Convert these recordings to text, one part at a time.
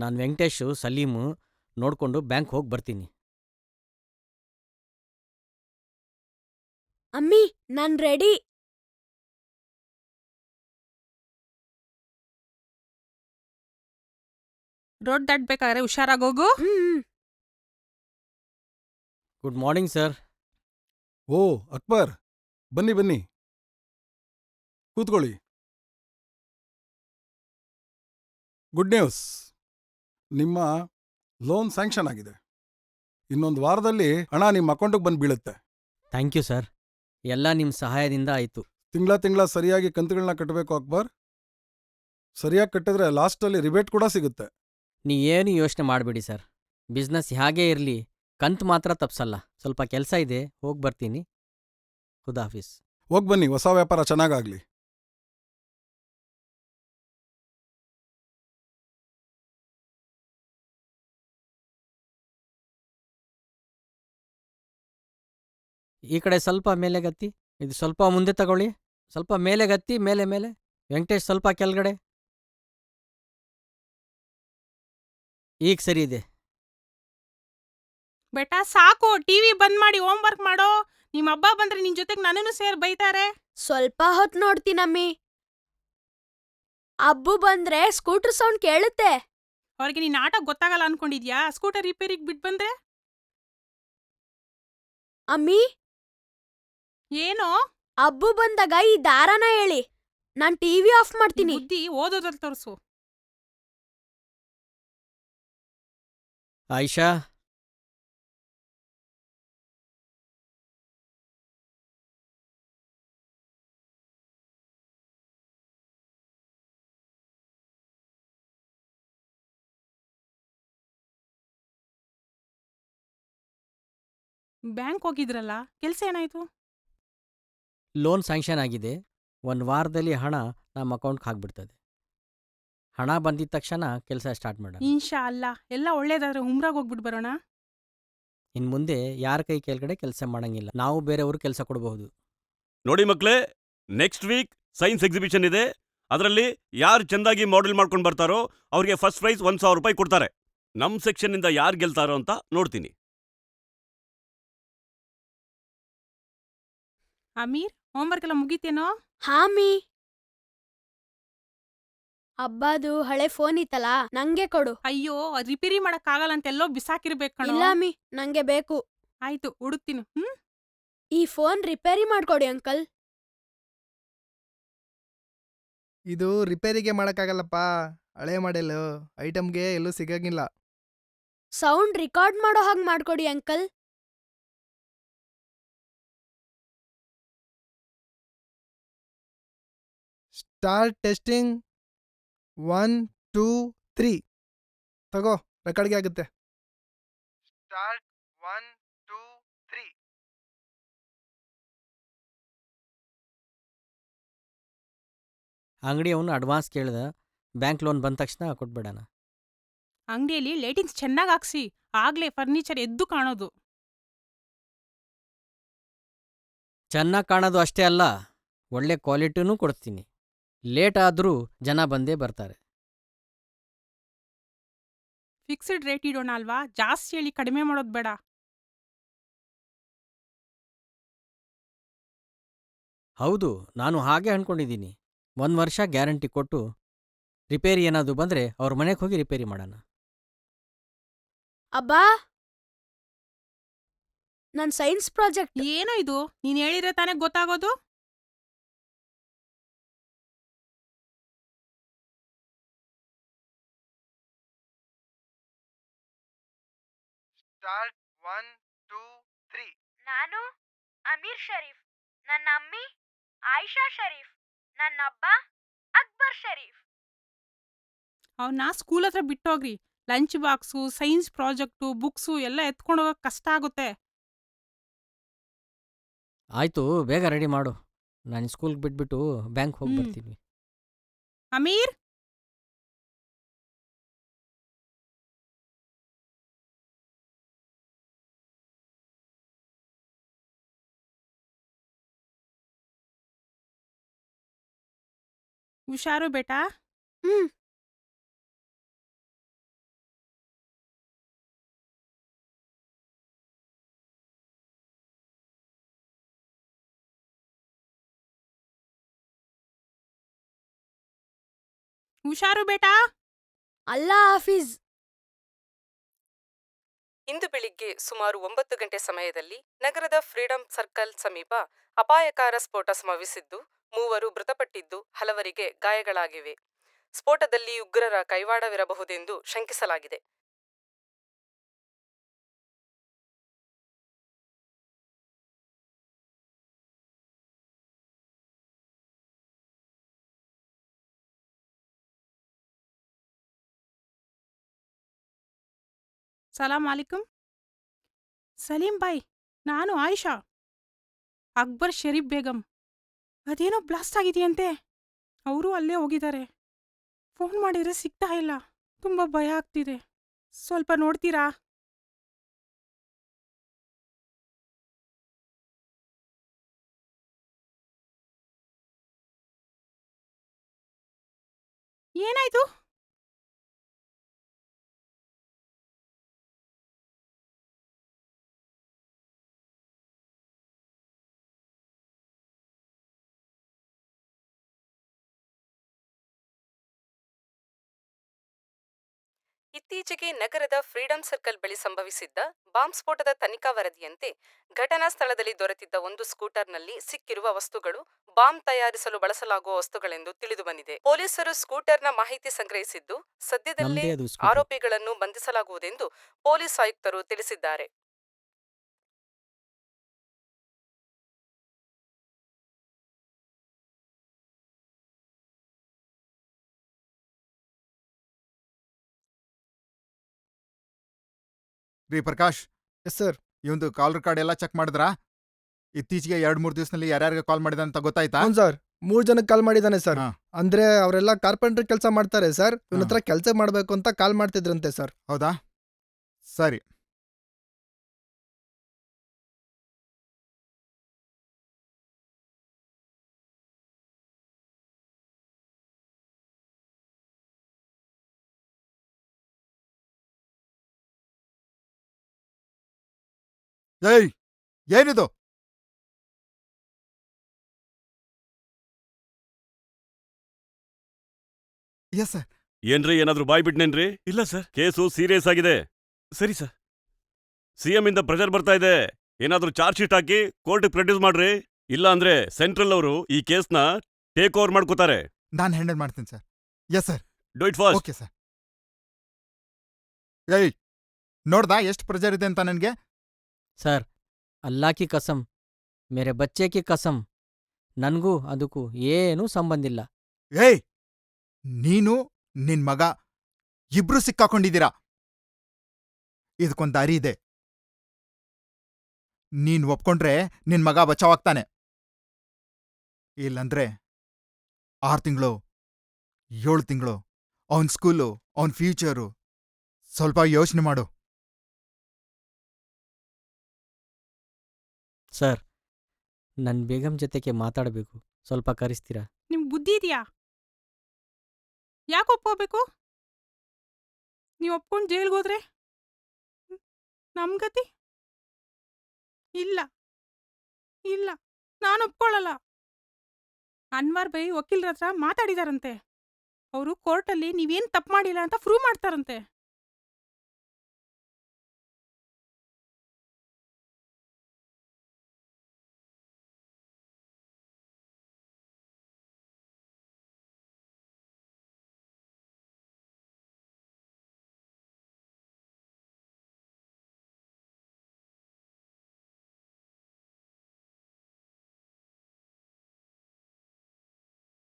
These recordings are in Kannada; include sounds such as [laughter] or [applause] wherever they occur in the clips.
ನಾನು ವೆಂಕಟೇಶು ಸಲೀಮು ನೋಡ್ಕೊಂಡು ಬ್ಯಾಂಕ್ ಹೋಗಿ ಬರ್ತೀನಿ. ಅಮ್ಮಿ ನಾನ್ ರೆಡಿ. ರೋಡ್ ದಾಟ್ಬೇಕಾದ್ರೆ ಹುಷಾರಾಗೋಗು ಹ್ಮ್. Good morning sir. ಓ ಅಕ್ಬರ್. ಬನ್ನಿ ಬನ್ನಿ. ಕೂತ್ಕೊಳ್ಳಿ. Good news. ನಿಮ್ಮ ಲೋನ್ ಸ್ಯಾಂಕ್ಷನ್ ಆಗಿದೆ. ಇನ್ನೊಂದು ವಾರದಲ್ಲಿ ಹಣ ನಿಮ್ಮ ಅಕೌಂಟಿಗೆ ಬಂದು ಬೀಳುತ್ತೆ. ಥ್ಯಾಂಕ್ ಯು ಸರ್ ಎಲ್ಲ ನಿಮ್ಮ ಸಹಾಯದಿಂದ ಆಯಿತು. ತಿಂಗಳ ತಿಂಗಳ ಸರಿಯಾಗಿ ಕಂತುಗಳನ್ನ ಕಟ್ಟಬೇಕು ಅಕ್ಬರ್. ಸರಿಯಾಗಿ ಕಟ್ಟಿದ್ರೆ ಲಾಸ್ಟಲ್ಲಿ ರಿಬೇಟ್ ಕೂಡ ಸಿಗುತ್ತೆ. ನೀ ಏನು ಯೋಚನೆ ಮಾಡಬೇಡಿ ಸರ್ ಬಿಸ್ನೆಸ್ ಹೇಗೇ ಇರಲಿ. ಕಂತು ಮಾತ್ರ ತಪ್ಸಲ್ಲ. ಸ್ವಲ್ಪ ಕೆಲಸ ಇದೆ. ಹೋಗಿ ಬರ್ತೀನಿ. ಖುದಾಫೀಸ್ ಹೋಗಿ ಬನ್ನಿ. ಹೊಸ ವ್ಯಾಪಾರ ಚೆನ್ನಾಗಾಗ್ಲಿ. ಈ ಕಡೆ ಸ್ವಲ್ಪ ಮೇಲೆ ಗತ್ತಿ ಇದು ಸ್ವಲ್ಪ ಮುಂದೆ ತಗೊಳ್ಳಿ. ಸ್ವಲ್ಪ ಮೇಲೆ ಗತ್ತಿ ಮೇಲೆ ಮೇಲೆ. ವೆಂಕಟೇಶ್ ಸ್ವಲ್ಪ ಕೆಳಗಡೆ. ಈಗ ಸರಿ ಇದೆ. ಬೇಟಾ ಸಾಕು. ಟಿವಿ ಬಂದ್ ಮಾಡಿ ಹೋಮ್ ವರ್ಕ್ ಮಾಡೋ. ನಿಮ್ಮ ಹಬ್ಬ ಬಂದ್ರೆ ನಿನ್ ಜೊತೆಗ್ ನನ್ನನ್ನು ಸೇರ್ ಬೈತಾರೆ. ಸ್ವಲ್ಪ ಹೊತ್ತು ನೋಡ್ತೀನಮ್ಮಿ ಅಬ್ಬು ಬಂದ್ರೆ ಸ್ಕೂಟರ್ ಸೌಂಡ್ ಕೇಳುತ್ತೆ. ಅವ್ರಿಗೆ ನೀನ್ ಆಟ ಗೊತ್ತಾಗಲ್ಲ ಅನ್ಕೊಂಡಿದ್ಯಾ? ಸ್ಕೂಟರ್ ರಿಪೇರಿಗೆ ಬಿಟ್ ಬಂದ್ರೆ? ಅಮ್ಮಿ ಏನೋ? ಅಬ್ಬು ಬಂದಾಗ ಈ ದಾರನ ಹೇಳಿ. ನಾನ್ ಟಿವಿ ಆಫ್ ಮಾಡ್ತೀನಿ. ಬುದ್ಧಿ ಓದೋದ್ರಲ್ಲಿ ತೋರಿಸು. ಆಯಿಷಾ? ಬ್ಯಾಂಕ್ ಹೋಗಿದ್ರಲ್ಲ ಕೆಲಸ ಏನಾಯ್ತು? ಲೋನ್ ಸ್ಯಾಂಕ್ಷನ್ ಆಗಿದೆ. ಒಂದು ವಾರದಲ್ಲಿ ಹಣ ನಮ್ಮ ಅಕೌಂಟ್ಗೆ ಹಾಕ್ಬಿಡ್ತದೆ ಹಣ ಬಂದಿದ ತಕ್ಷಣ ಕೆಲಸ ಸ್ಟಾರ್ಟ್ ಮಾಡೋಣ. ಇನ್ಶಾ ಅಲ್ಲ ಎಲ್ಲ ಒಳ್ಳೇದಾದ್ರೆ ಉಮ್ರಾಗ ಹೋಗ್ಬಿಟ್ಟು ಬರೋಣ? ಇನ್ ಮುಂದೆ ಯಾರ ಕೈ ಕೆಳಗಡೆ ಕೆಲಸ ಮಾಡಂಗಿಲ್ಲ. ನಾವು ಬೇರೆಯವರು ಕೆಲಸ ಕೊಡಬಹುದು. ನೋಡಿ ಮಕ್ಕಳೇ ನೆಕ್ಸ್ಟ್ ವೀಕ್ ಸೈನ್ಸ್ ಎಕ್ಸಿಬಿಷನ್ ಇದೆ. ಅದರಲ್ಲಿ ಯಾರು ಚೆಂದಾಗಿ ಮಾಡೆಲ್ ಮಾಡ್ಕೊಂಡು ಬರ್ತಾರೋ ಅವ್ರಿಗೆ ಫಸ್ಟ್ ಪ್ರೈಸ್ ಒಂದು ಸಾವಿರ ರೂಪಾಯಿ ಕೊಡ್ತಾರೆ. ನಮ್ಮ ಸೆಕ್ಷನ್ನಿಂದ ಯಾರು ಗೆಲ್ತಾರೋ ಅಂತ ನೋಡ್ತೀನಿ. ಅಮೀರ್? ಹೋಮ್ವರ್ಕ್ ಎಲ್ಲ ಮುಗೀತೇನೋ? ಹಾಮಿ ಅಬ್ಬಾದು ಹಳೆ ಫೋನ್ ಇತ್ತಲ್ಲ ನಂಗೆ ಕೊಡು. ಅಯ್ಯೋ ಅದ್ ರಿಪೇರಿ ಮಾಡಕ್ ಆಗಲ್ಲ ಅಂತ ಎಲ್ಲೋ ಬಿಸಾಕಿರ್ಬೇಕು ಕಣೋ. ಇಲ್ಲ ಅಮ್ಮಿ ನಂಗೆ ಬೇಕು. ಆಯ್ತು ಹುಡುಕ್ತೀನಿ. ಹ್ಮ್? ಈ ಫೋನ್ ರಿಪೇರಿ ಮಾಡ್ಕೊಡಿ ಅಂಕಲ್ ಇದು ರಿಪೇರಿಗೆ ಮಾಡೋಕ್ಕಾಗಲ್ಲಪ್ಪ. ಹಳೆ ಮಾಡೆಲ್ ಐಟಮ್ಗೆ ಎಲ್ಲೂ ಸಿಗಂಗಿಲ್ಲ. ಸೌಂಡ್ ರೆಕಾರ್ಡ್ ಮಾಡೋ ಹಾಗೆ ಮಾಡ್ಕೊಡಿ uncle start testing one two three. ತಗೋ ರೆಕಾರ್ಡ್ಗೆ ಆಗುತ್ತೆ. Start one two three. ಅಂಗಡಿ ಅವನು ಅಡ್ವಾನ್ಸ್ ಕೇಳಿದ. ಬ್ಯಾಂಕ್ ಲೋನ್ ಬಂದ ತಕ್ಷಣ ಕೊಟ್ಬಿಡೋಣ. ಅಂಗಡಿಯಲ್ಲಿ ಲೈಟಿಂಗ್ಸ್ ಚೆನ್ನಾಗಿ ಹಾಕ್ಸಿ. ಆಗ್ಲೇ ಫರ್ನಿಚರ್ ಎದ್ದು ಕಾಣೋದು. ಚೆನ್ನಾಗಿ ಕಾಣೋದು ಅಷ್ಟೇ ಅಲ್ಲ ಒಳ್ಳೆ ಕ್ವಾಲಿಟಿನೂ ಕೊಡ್ತೀನಿ. ಲೇಟ್ ಆದರೂ ಜನ ಬಂದೇ ಬರ್ತಾರೆ. ಫಿಕ್ಸ್ಡ್ ರೇಟ್ ಇಡೋಣ ಅಲ್ವಾ? ಜಾಸ್ತಿ ಹೇಳಿ ಕಡಿಮೆ ಮಾಡೋದು ಬೇಡ. ಹೌದು ನಾನು ಹಾಗೆ ಅನ್ಕೊಂಡಿದ್ದೀನಿ. ಒಂದು ವರ್ಷ ಗ್ಯಾರಂಟಿ ಕೊಟ್ಟು ರಿಪೇರಿ ಏನಾದರೂ ಬಂದರೆ ಅವ್ರ ಮನೆಗೆ ಹೋಗಿ ರಿಪೇರಿ ಮಾಡೋಣ. ಅಬ್ಬಾ! ನನ್ ಸೈನ್ಸ್ ಪ್ರಾಜೆಕ್ಟ್ ಏನೋ ಇದು? ನೀನ್ ಹೇಳಿದ್ರೆ ತಾನೇ ಗೊತ್ತಾಗೋದು? Start one two three. ನಾನು ಅಮೀರ್ ಶರೀಫ್ ನನ್ನ ಅಮ್ಮಿ ಆಯಿಷಾ ಶರೀಫ್ ನನ್ನ ಅಬ್ಬ ಅಕ್ಬರ್ ಶರೀಫ್. ಅವನ್ನ ಸ್ಕೂಲ್ ಹತ್ರ ಬಿಟ್ಟೋಗ್ರಿ. Lunch box science project books ಎಲ್ಲ ಎತ್ಕೊಂಡು ಹೋಗಕ್ ಕಷ್ಟ ಆಗುತ್ತೆ. ಆಯಿತು ಬೇಗ ರೆಡಿ ಮಾಡು. ನಾನು ಸ್ಕೂಲ್ಗೆ ಬಿಟ್ಬಿಟ್ಟು ಬ್ಯಾಂಕ್ ಹೋಗಿ ಹ್ಮ್. ಬರ್ತೀನಿ. ಅಮೀರ್? ಹುಷಾರು ಬೇಟಾ? ಹ್ಮ್. ಹುಷಾರು ಬೇಟಾ? ಅಲ್ಲ ಹಾಫೀಸ್ ಇಂದು ಬೆಳಿಗ್ಗೆ ಸುಮಾರು ಒಂಬತ್ತು ಗಂಟೆ ಸಮಯದಲ್ಲಿ ನಗರದ ಫ್ರೀಡಂ ಸರ್ಕಲ್ ಸಮೀಪ ಅಪಾಯಕಾರ ಸ್ಫೋಟ ಸಂಭವಿಸಿದ್ದು ಮೂವರು ಮೃತಪಟ್ಟಿದ್ದು ಹಲವರಿಗೆ ಗಾಯಗಳಾಗಿವೆ. ಸ್ಫೋಟದಲ್ಲಿ ಉಗ್ರರ ಕೈವಾಡವಿರಬಹುದೆಂದು ಶಂಕಿಸಲಾಗಿದೆ. ಸಲಾಂ ಅಲಿಕುಂ ಸಲೀಂ ಬಾಯ್, ನಾನು ಆಯಿಷಾ. ಅಕ್ಬರ್ ಶರೀಫ್ ಬೇಗಂ. ಅದೇನೋ ಬ್ಲಾಸ್ಟ್ ಆಗಿದೆಯಂತೆ. ಅವರು ಅಲ್ಲೇ ಹೋಗಿದ್ದಾರೆ. ಫೋನ್ ಮಾಡಿದ್ರೆ ಸಿಗ್ತಾ ಇಲ್ಲ. ತುಂಬ ಭಯ ಆಗ್ತಿದೆ. ಸ್ವಲ್ಪ ನೋಡ್ತೀರಾ? ಏನಾಯ್ತು? ಇತ್ತೀಚೆಗೆ ನಗರದ ಫ್ರೀಡಂ ಸರ್ಕಲ್ ಬಳಿ ಸಂಭವಿಸಿದ್ದ ಬಾಂಬ್ ಸ್ಫೋಟದ ತನಿಖಾ ವರದಿಯಂತೆ ಘಟನಾ ಸ್ಥಳದಲ್ಲಿ ದೊರೆತಿದ್ದ ಒಂದು ಸ್ಕೂಟರ್ನಲ್ಲಿ ಸಿಕ್ಕಿರುವ ವಸ್ತುಗಳು ಬಾಂಬ್ ತಯಾರಿಸಲು ಬಳಸಲಾಗುವ ವಸ್ತುಗಳೆಂದು ತಿಳಿದುಬಂದಿದೆ ಪೊಲೀಸರು ಸ್ಕೂಟರ್ನ ಮಾಹಿತಿ ಸಂಗ್ರಹಿಸಿದ್ದು ಸದ್ಯದಲ್ಲೇ. ಆರೋಪಿಗಳನ್ನು ಬಂಧಿಸಲಾಗುವುದೆಂದು ಪೊಲೀಸ್ ಆಯುಕ್ತರು ತಿಳಿಸಿದ್ದಾರೆ ರೀ ಪ್ರಕಾಶ್. Yes sir. ಇವಂದು ಕಾಲ್ ರೆಕಾರ್ಡ್ ಎಲ್ಲ ಚೆಕ್ ಮಾಡಿದ್ರಾ? ಇತ್ತೀಚೆಗೆ ಎರಡ್ ಮೂರು ದಿವಸದಲ್ಲಿ ಯಾರ್ಯಾರಿಗೆ ಕಾಲ್ ಮಾಡಿದ ಅಂತ ಗೊತ್ತಾಯ್ತಾ? ಹೌದು ಸರ್. ಮೂರ್ ಜನಕ್ಕೆ ಕಾಲ್ ಮಾಡಿದಾನೆ ಸರ್. ಹಾ. ಅಂದ್ರೆ ಅವರೆಲ್ಲ ಕಾರ್ಪೆಂಟರ್ ಕೆಲಸ ಮಾಡ್ತಾರೆ ಸರ್. ಇವನ. ಹತ್ರ ಕೆಲಸ ಮಾಡ್ಬೇಕು ಅಂತ ಕಾಲ್ ಮಾಡ್ತಿದ್ರಂತೆ ಸರ್. ಹೌದಾ? ಸರಿ. ಏಯ್ ಏನಿದು? ಎಸ್ ಸರ್ ಏನ್ರಿ ಏನಾದ್ರೂ ಬಾಯ್ ಬಿಟ್ನೇನ್ರಿ? ಇಲ್ಲ ಸರ್ ಕೇಸು ಸೀರಿಯಸ್ ಆಗಿದೆ. ಸರಿ ಸರ್ ಸಿಎಂ ಇಂದ ಪ್ರೆಷರ್ ಬರ್ತಾ ಇದೆ. ಏನಾದ್ರೂ ಚಾರ್ಜ್ ಶೀಟ್ ಹಾಕಿ ಕೋರ್ಟ್ಗೆ ಪ್ರೊಡ್ಯೂಸ್ ಮಾಡ್ರಿ. ಇಲ್ಲ ಅಂದ್ರೆ ಸೆಂಟ್ರಲ್ ಅವರು ಈ ಕೇಸ್ನ ಟೇಕ್ ಓವರ್ ಮಾಡ್ಕೋತಾರೆ. ನಾನು ಹ್ಯಾಂಡಲ್ ಮಾಡ್ತೀನಿ sir yes sir do it fast okay sir ಏಯ್ ನೋಡ್ದಾ ಎಷ್ಟು ಪ್ರೆಜರ್ ಇದೆ ಅಂತ ನನಗೆ? ಸರ್ ಅಲ್ಲಾ ಕಿ ಕಸಂ, ಮೇರೆ ಬಚ್ಚೆ ಕಿ ಕಸಂ, ನನಗೂ ಅದಕ್ಕೂ ಏನೂ ಸಂಬಂಧಿಲ್ಲ ಏಯ್! ನೀನು, ನಿನ್ ಮಗ, ಇಬ್ರು ಸಿಕ್ಕಾಕೊಂಡಿದ್ದೀರಾ? ಇದಕ್ಕೊಂದ್ ದಾರಿ ಇದೆ. ನೀನ್ ಒಪ್ಕೊಂಡ್ರೆ ನಿನ್ ಮಗ ಬಚಾವಾಗ್ತಾನೆ. ಇಲ್ಲಂದ್ರೆ ಆರು ತಿಂಗಳು, ಏಳು ತಿಂಗಳು, ಅವನ್ ಸ್ಕೂಲು, ಅವನ್ ಫ್ಯೂಚರು ಸ್ವಲ್ಪ ಯೋಚನೆ ಮಾಡು. ಸರ್ ನನ್ನ ಬೇಗಂ ಜೊತೆಗೆ ಮಾತಾಡಬೇಕು. ಸ್ವಲ್ಪ ಕರಿಸ್ತೀರಾ? ನಿಮ್ ಬುದ್ಧಿ ಇದೆಯಾ? ಯಾಕೆ ಒಪ್ಕೋಬೇಕು? ನೀವು ಒಪ್ಕೊಂಡು ಜೈಲ್ಗೆ ಹೋದ್ರೆ? ನಮ್ ಗತಿ? ಇಲ್ಲ. ಇಲ್ಲ. ನಾನು ಒಪ್ಕೊಳ್ಳಲ್ಲ ಅನ್ವರ್ ಬೈ ವಕೀಲರ ಹತ್ರ ಮಾತಾಡಿದಾರಂತೆ. ಅವರು ಕೋರ್ಟಲ್ಲಿ ನೀವೇನು ತಪ್ಪು ಮಾಡಿಲ್ಲ ಅಂತ ಪ್ರೂವ್ ಮಾಡ್ತಾರಂತೆ.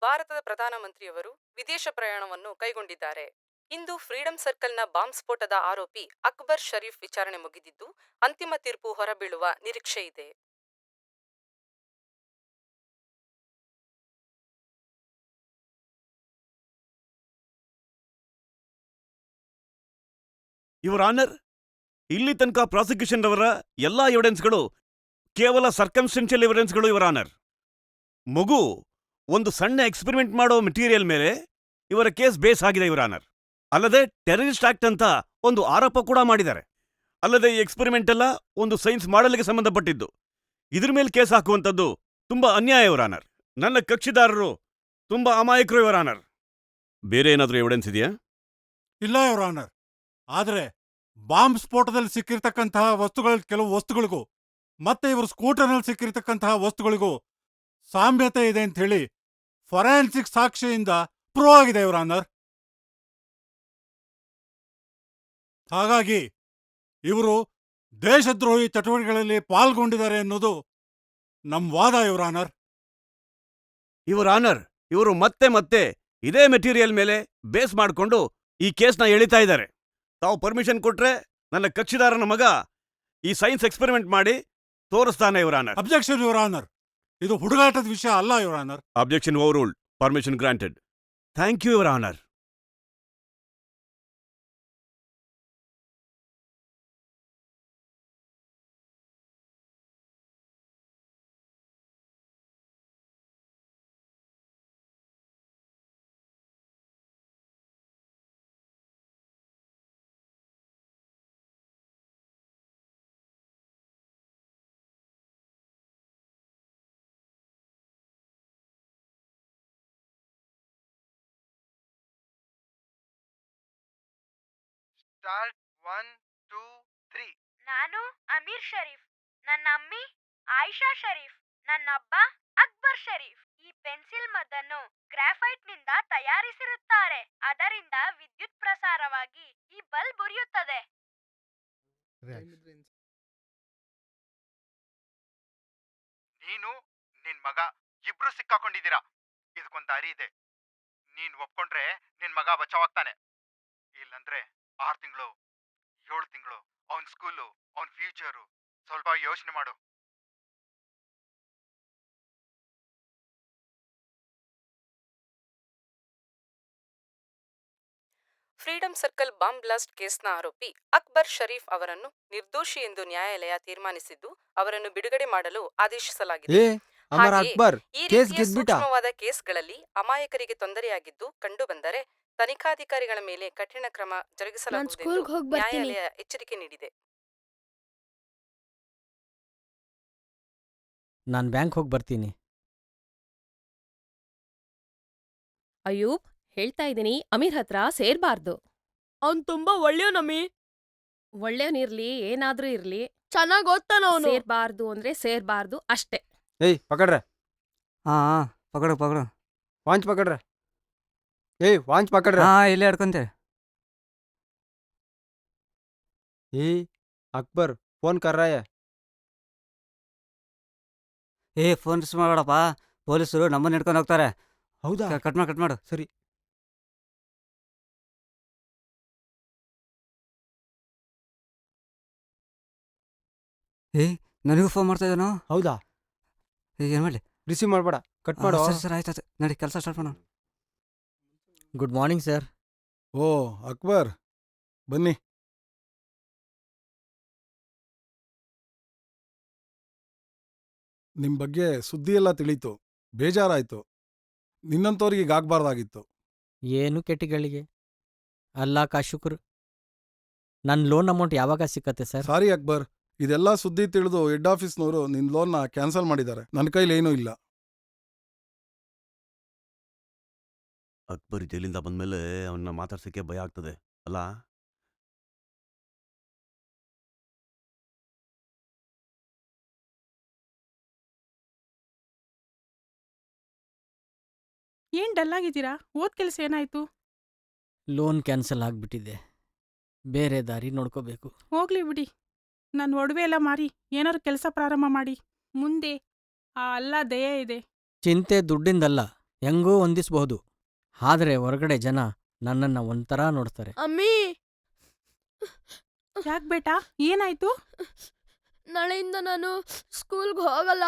ಭಾರತದ ಪ್ರಧಾನಮಂತ್ರಿಯವರು ವಿದೇಶ ಪ್ರಯಾಣವನ್ನು ಕೈಗೊಂಡಿದ್ದಾರೆ. ಇಂದು ಫ್ರೀಡಂ ಸರ್ಕಲ್ನ ಬಾಂಬ್ ಸ್ಫೋಟದ ಆರೋಪಿ ಅಕ್ಬರ್ ಶರೀಫ್ ವಿಚಾರಣೆ ಮುಗಿದಿದ್ದು, ಅಂತಿಮ ತೀರ್ಪು ಹೊರಬೀಳುವ ನಿರೀಕ್ಷೆ ಇದೆ. ಇವರ ಆನರ್ ಇಲ್ಲಿ ತನಕ ಪ್ರಾಸಿಕ್ಯೂಷನ್ ರವರ ಎಲ್ಲಾ ಎವಿಡೆನ್ಸ್ಗಳು ಕೇವಲ ಸರ್ಕಮ್ಸ್ಟೆನ್ಷಿಯಲ್ ಎವಿಡೆನ್ಸ್ಗಳು ಇವರ ಆನರ್ ಮಗು ಒಂದು ಸಣ್ಣ ಎಕ್ಸ್ಪೆರಿಮೆಂಟ್ ಮಾಡೋ ಮೆಟೀರಿಯಲ್ ಮೇಲೆ ಇವರ ಕೇಸ್ ಬೇಸ್ ಆಗಿದೆ ಇವರ ಆನರ್ ಅಲ್ಲದೆ ಟೆರರಿಸ್ಟ್ ಆಕ್ಟ್ ಅಂತ ಒಂದು ಆರೋಪ ಕೂಡ ಮಾಡಿದ್ದಾರೆ. ಅಲ್ಲದೆ ಈ ಎಕ್ಸ್ಪೆರಿಮೆಂಟ್ ಎಲ್ಲ ಒಂದು ಸೈನ್ಸ್ ಮಾಡಲಿಗೆ ಸಂಬಂಧಪಟ್ಟಿದ್ದು. ಇದ್ರ ಮೇಲೆ ಕೇಸ್ ಹಾಕುವಂಥದ್ದು ತುಂಬಾ ಅನ್ಯಾಯ ಇವರ ಆನರ್ ನನ್ನ ಕಕ್ಷಿದಾರರು ತುಂಬಾ ಅಮಾಯಕರು ಇವರ ಆನರ್ ಬೇರೆ ಏನಾದರೂ ಎವಿಡೆನ್ಸ್ ಇದೆಯಾ? ಇಲ್ಲ ಇವರ ಆನರ್ ಆದರೆ ಬಾಂಬ್ ಸ್ಫೋಟದಲ್ಲಿ ಸಿಕ್ಕಿರ್ತಕ್ಕಂತಹ ವಸ್ತುಗಳ, ಕೆಲವು ವಸ್ತುಗಳಿಗೂ, ಮತ್ತೆ ಇವರು ಸ್ಕೂಟರ್ನಲ್ಲಿ ಸಿಕ್ಕಿರ್ತಕ್ಕಂತಹ ವಸ್ತುಗಳಿಗೂ ಸಾಮ್ಯತೆ ಇದೆ ಅಂತ ಹೇಳಿ ಫೊರೆನ್ಸಿಕ್ ಸಾಕ್ಷಿಯಿಂದ ಪ್ರೂವ್ ಆಗಿದೆ ಇವರ ಆನರ್ ಹಾಗಾಗಿ ಇವರು ದೇಶದ್ರೋಹಿ ಚಟುವಟಿಕೆಗಳಲ್ಲಿ ಪಾಲ್ಗೊಂಡಿದ್ದಾರೆ ಅನ್ನೋದು ನಮ್ ವಾದ ಇವರ ಆನರ್ ಇವರ ಆನರ್ ಇವರು ಮತ್ತೆ ಮತ್ತೆ ಇದೇ ಮೆಟೀರಿಯಲ್ ಮೇಲೆ ಬೇಸ್ ಮಾಡಿಕೊಂಡು ಈ ಕೇಸ್ನ ಎಳಿತಾ ಇದ್ದಾರೆ. ತಾವು ಪರ್ಮಿಷನ್ ಕೊಟ್ರೆ ನನ್ನ ಕಕ್ಷಿದಾರನ ಮಗ ಈ ಸೈನ್ಸ್ ಎಕ್ಸ್ಪೆರಿಮೆಂಟ್ ಮಾಡಿ ತೋರಿಸ್ತಾನೆ ಇವರ ಆನರ್ ಅಬ್ಜೆಕ್ಷನ್ ಇವರ ಆನರ್ ಇದು ಹುಡುಗಾಟದ ವಿಷಯ ಅಲ್ಲ your honour objection over permission granted thank you your honour start one two three. ನಾನು ಅಮೀರ್ ಶರೀಫ್ ನನ್ನ ಅಮ್ಮಿ ಆಯಿಷಾ ಶರೀಫ್ ನನ್ನ ಅಬ್ಬ ಅಕ್ಬರ್ ಶರೀಫ್. ಈ ಪೆನ್ಸಿಲ್ ಮದ್ದನ್ನು ಗ್ರಾಫೈಟ್ನಿಂದ ತಯಾರಿಸಿರುತ್ತಾರೆ. ಅದರಿಂದ ವಿದ್ಯುತ್ ಪ್ರಸಾರವಾಗಿ ಈ ಬಲ್ಬ್ ಉರಿಯುತ್ತದೆ. ನೀನು ನಿನ್ ಮಗ ಇಬ್ರು ಸಿಕ್ಕಾಕೊಂಡಿದ್ದೀರಾ? ಇದಕ್ಕೊಂದ್ ದಾರಿ ಇದೆ. ನೀನ್ ಒಪ್ಕೊಂಡ್ರೆ ನಿನ್ ಮಗ ಬಚಾವಾಗ್ತಾನೆ ಇಲ್ಲಂದ್ರೆ ಆರ್ ತಿಂಗಳು ಏಳು ತಿಂಗಳು ಅವನ್ ಸ್ಕೂಲು ಅವನ್ ಫ್ಯೂಚರು ಸ್ವಲ್ಪ ಯೋಚನೆ ಮಾಡು ಫ್ರೀಡಂ ಸರ್ಕಲ್ ಬಾಂಬ್ ಬ್ಲಾಸ್ಟ್ ಕೇಸ್ನ ಆರೋಪಿ ಅಕ್ಬರ್ ಶರೀಫ್ ಅವರನ್ನು ನಿರ್ದೋಷಿ ಎಂದು ನ್ಯಾಯಾಲಯ ತೀರ್ಮಾನಿಸಿದ್ದು ಅವರನ್ನು ಬಿಡುಗಡೆ ಮಾಡಲು ಆದೇಶಿಸಲಾಗಿದೆ ಅಮರ ಹಾಗೆಯೇ ಅಕ್ಬರ್ ಈ ಕೇಸ್ ರೀತಿಯ. ಸೂಕ್ಷ್ಮವಾದ ಕೇಸ್ಗಳಲ್ಲಿ ಅಮಾಯಕರಿಗೆ ತೊಂದರೆಯಾಗಿದ್ದು ಕಂಡುಬಂದರೆ ತನಿಖಾಧಿಕಾರಿಗಳ ಮೇಲೆ ಕಠಿಣ ಕ್ರಮ ಬರ್ತೀನಿ. ನ್ಯಾಯಾಲಯ ಎಚ್ಚರಿಕೆ ನೀಡಿದೆ. ನಾನು ಬ್ಯಾಂಕ್ ಹೋಗಿ ಬರ್ತೀನಿ. ಅಯ್ಯೂಬ್ ಹೇಳ್ತಾ ಇದ್ದೀನಿ ಅಮೀರ್ ಹತ್ರ ಸೇರ್ಬಾರ್ದು. ಅವ್ನ್ ತುಂಬಾ ಒಳ್ಳೆಯವನಮ್ಮಿ ಒಳ್ಳೆಯವನಿರ್ಲಿ ಏನಾದ್ರೂ ಇರ್ಲಿ. ಚೆನ್ನಾಗಿ ಓದ್ತಾನ ಸೇರ್ಬಾರ್ದು ಅಂದ್ರೆ ಸೇರ್ಬಾರ್ದು ಅಷ್ಟೇ. ಏಯ್ ಪಕಡ್ರೆ. ಹಾ ಹಾಂ ಪಕಡ ಪಕಡು. ವಾಂಚ್ ಪಕಡ್ರೆ. ಏಯ್ ವಾಂಚ್ ಪಕಡ್ರಿ ಹಾ ಇಲ್ಲೇ ಹಿಡ್ಕೊಂತೆ ಏ ಅಕ್ಬರ್ ಫೋನ್ ಕರ್ರಾಯ. ಏ ಫೋನ್ ರಿಸ್ ಮಾಡಬೇಡಪ್ಪ. ಪೊಲೀಸರು ನಮ್ಮನ್ನ ಹಿಡ್ಕೊಂಡು ಹೋಗ್ತಾರೆ. ಹೌದಾ? ಕಟ್ ಮಾಡು ಕಟ್ ಮಾಡು. ಸರಿ. ಏ ನನಗೂ ಫೋನ್ ಮಾಡ್ತಾ ಇದ್ದಾನೋ? ಹೌದಾ? ಏನು ಮಾಡಲಿ? ರಿಸೀವ್ ಮಾಡಬೇಡ. ಕಟ್ ಮಾಡು. ಸರಿ ಸರಿ ಆಯ್ತು ಆಯ್ತು. ನಡಿ ಕೆಲಸ ಸ್ಟಾರ್ಟ್ ಮಾಡೋಣ. Good morning sir. ಓ ಅಕ್ಬರ್. ಬನ್ನಿ. ನಿಮ್ಮ ಬಗ್ಗೆ ಸುದ್ದಿ ಎಲ್ಲ ತಿಳಿತು. ಬೇಜಾರಾಯ್ತು. ನಿನ್ನಂಥವ್ರಿಗೆ ಈಗಾಗಬಾರ್ದಾಗಿತ್ತು ಏನು ಕೆಟ್ಟಿಗಳಿಗೆ? ಅಲ್ಲ ಕಾಶುಕ್ರ. ನನ್ನ ಲೋನ್ ಅಮೌಂಟ್ ಯಾವಾಗ ಸಿಕ್ಕತ್ತೆ ಸರ್? ಸಾರಿ ಅಕ್ಬರ್. ಇದೆಲ್ಲ ಸುದ್ದಿ ತಿಳಿದು ಹೆಡ್ ಆಫೀಸ್ನವರು ನಿನ್ನ ಲೋನ್ನ ಕ್ಯಾನ್ಸಲ್ ಮಾಡಿದ್ದಾರೆ. ನನ್ನ ಕೈಲಿ ಏನೂ ಇಲ್ಲ. ಅಕ್ಬರ್ ಜೈಲಿಂದ ಬಂದ್ಮೇಲೆ ಅವನ್ನ ಮಾತಾಡ್ಸಕ್ಕೆ ಭಯ ಆಗ್ತದೆ ಅಲ್ಲ? ಏನ್ ಡಲ್ ಆಗಿದ್ದೀರಾ? ಓದ್ ಕೆಲ್ಸ ಏನಾಯ್ತು? ಲೋನ್ ಕ್ಯಾನ್ಸಲ್ ಆಗ್ಬಿಟ್ಟಿದೆ. ಬೇರೆ ದಾರಿ ನೋಡ್ಕೋಬೇಕು. ಹೋಗ್ಲಿ ಬಿಡಿ. ನನ್ನ ಒಡವೆ ಎಲ್ಲ ಮಾರಿ ಏನಾದ್ರು ಕೆಲಸ ಪ್ರಾರಂಭ ಮಾಡಿ. ಮುಂದೆ ಆ ಅಲ್ಲ ದಯೆ ಇದೆ. ಚಿಂತೆ ದುಡ್ಡಿಂದಲ್ಲ ಹೆಂಗೋ ಹೊಂದಿಸ್ಬಹುದು. ಆದರೆ ಹೊರಗಡೆ ಜನ ನನ್ನನ್ನು ಒಂಥರ ನೋಡ್ತಾರೆ. ಅಮ್ಮಿ! ಯಾಕ್ ಬೇಟಾ? ಏನಾಯ್ತು? ನಾಳೆಯಿಂದ ನಾನು ಸ್ಕೂಲ್ಗೆ ಹೋಗಲ್ಲ.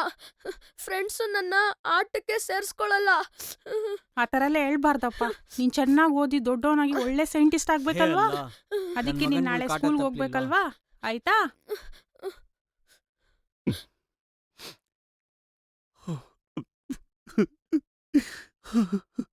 ಫ್ರೆಂಡ್ಸು ನನ್ನ ಆಟಕ್ಕೆ ಸೇರಿಸ್ಕೊಳ್ಳಲ್ಲ ಆ ಥರ ಎಲ್ಲ ಹೇಳ್ಬಾರ್ದಪ್ಪ. ನೀನ್ ಚೆನ್ನಾಗಿ ಓದಿ ದೊಡ್ಡವನಾಗಿ ಒಳ್ಳೆ ಸೈಂಟಿಸ್ಟ್ ಆಗ್ಬೇಕಲ್ವಾ? ಹೇ ಅಲ್ಲ, ಅದಕ್ಕೆ ನೀನು ಮಗನ್ಗೂ ನಾಳೆ ಕಾಟ ಸ್ಕೂಲ್ಗೆ ತಪ್ಲಿಲ್ವಾ? ಹೋಗ್ಬೇಕಲ್ವಾ? ಆಯ್ತಾ? [laughs]